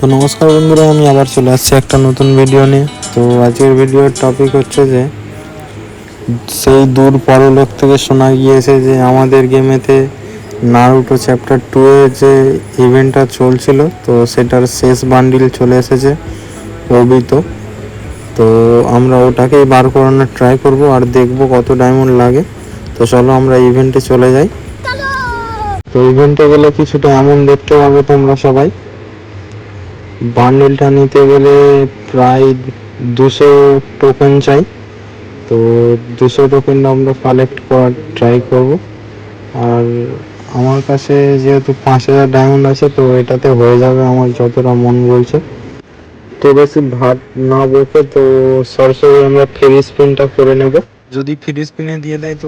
তো নমস্কার বন্ধুরা, আমি আবার চলে আসছি একটা নতুন ভিডিও নিয়ে। তো আজকের ভিডিওর টপিক হচ্ছে যে, সেই দূর পরলোক থেকে শোনা গিয়েছে যে আমাদের গেমেতে নারুটো চ্যাপ্টার টু এর যে ইভেন্টটা চলছিল, তো সেটার শেষ বান্ডিল চলে এসেছে অবিত তো আমরা ওটাকেই বার করানোর ট্রাই করব আর দেখব কত ডায়মন্ড লাগে। তো চলো আমরা ইভেন্টে চলে যাই। তো ইভেন্টে গেলে কিছুটা এমন দেখতে পাবে তোমরা সবাই। বান্ডেলটা নিতে গেলে প্রায় দুশো টোকেন চাই। তো দুশো টোকেন আমরা কালেক্ট করার ট্রাই করব। আর আমার কাছে যেহেতু পাঁচ হাজার ডায়মন্ড আছে তো এটাতে হয়ে যাবে আমার যতটা মন বলছে। তো বেশি ভাত না বসে তো সরাসরি আমরা ফ্রি স্পিনটা করে নেব। যদি ফ্রি স্পিনে দিয়ে দেয় তো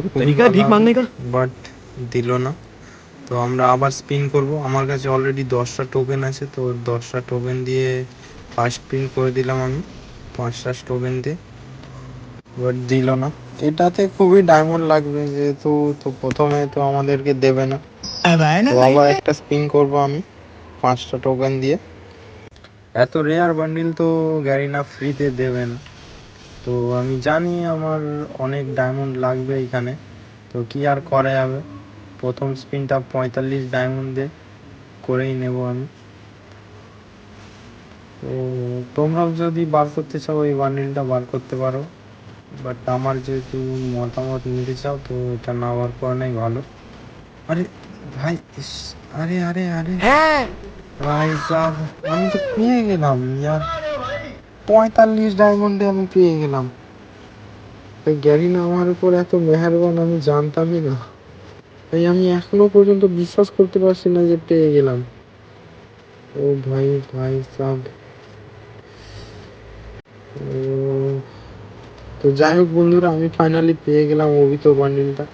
বাট দিল না। তো আমরা আবার স্পিন করব। আমার কাছে অলরেডি দশটা টোকেন আছে তো দশটা টোকেন দিয়ে ফার্স্ট স্পিন করে দিলাম আমি পাঁচটা টোকেন দিয়ে। বাট দিল না। এটাতে খুবই ডায়মন্ড লাগবে যেহেতু তো প্রথমে তো আমাদেরকে দেবে না। তো আবার একটা স্পিন করব আমি পাঁচটা টোকেন দিয়ে। এত রেয়ার বান্ডিল তো গ্যারিনা ফ্রিতে দেবে না। তো আমি জানি আমার অনেক ডায়মন্ড লাগবে এখানে তো কি আর করা যাবে? প্রথম স্পিনটা পঁয়তাল্লিশ ডায়মন্ড করেই নেব আমি। তো তোমরাও যদি বার করতে চাও এই বান্ডিলটা বার করতে পারো। বাট আমার যেহেতু মতামত নিতে চাও তো এটা না বার করানোই ভালো। আরে ভাই আরে আরে আরে। ভাই সাব আমি তো পেয়ে গেলাম ইয়ার। পঁয়তাল্লিশ ডায়মন্ডে আমি পেয়ে গেলাম। গ্যারিনা আমার উপর এত মেহেরবান আমি জানতামই না। তাই আমি এখনও পর্যন্ত বিশ্বাস করতে পারছি না যে পেয়ে গেলাম। ও ভাই ভাই সাব তো যাই হোক বন্ধুরা, আমি ফাইনালি পেয়ে গেলাম অভিত বান্ডিলটা।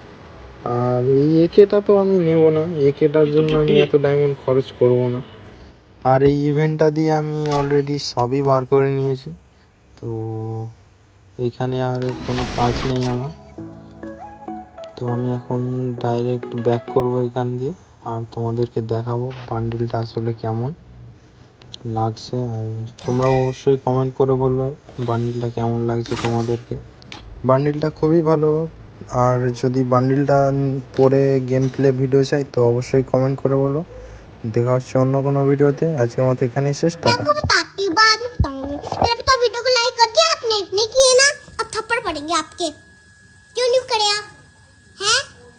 আর এই একেটা তো আমি নেব না, একেটার জন্য আমি এত ডায়মন্ড খরচ করব না। আর এই ইভেন্টটা দিয়ে আমি অলরেডি সবই বার করে নিয়েছি। তো, এখানে আর কোনো কাজ নেই আমার। তো আমি এখন ডাইরেক্ট ব্যাক করব এখান দিয়ে আর তোমাদেরকে দেখাবো বান্ডিলটা আসলে কেমন লাগছে আর তোমরা অবশ্যই কমেন্ট করে বলবে বান্ডিলটা কেমন লাগছে তোমাদেরকে। বান্ডিলটা খুবই ভালো আর যদি বান্ডিলটা পরে গেম প্লে ভিডিও চাই তো অবশ্যই কমেন্ট করে বলো। দেখা হচ্ছে অন্য কোনো ভিডিওতে আজকের মতো এখানেই শেষ টাটা। Huh?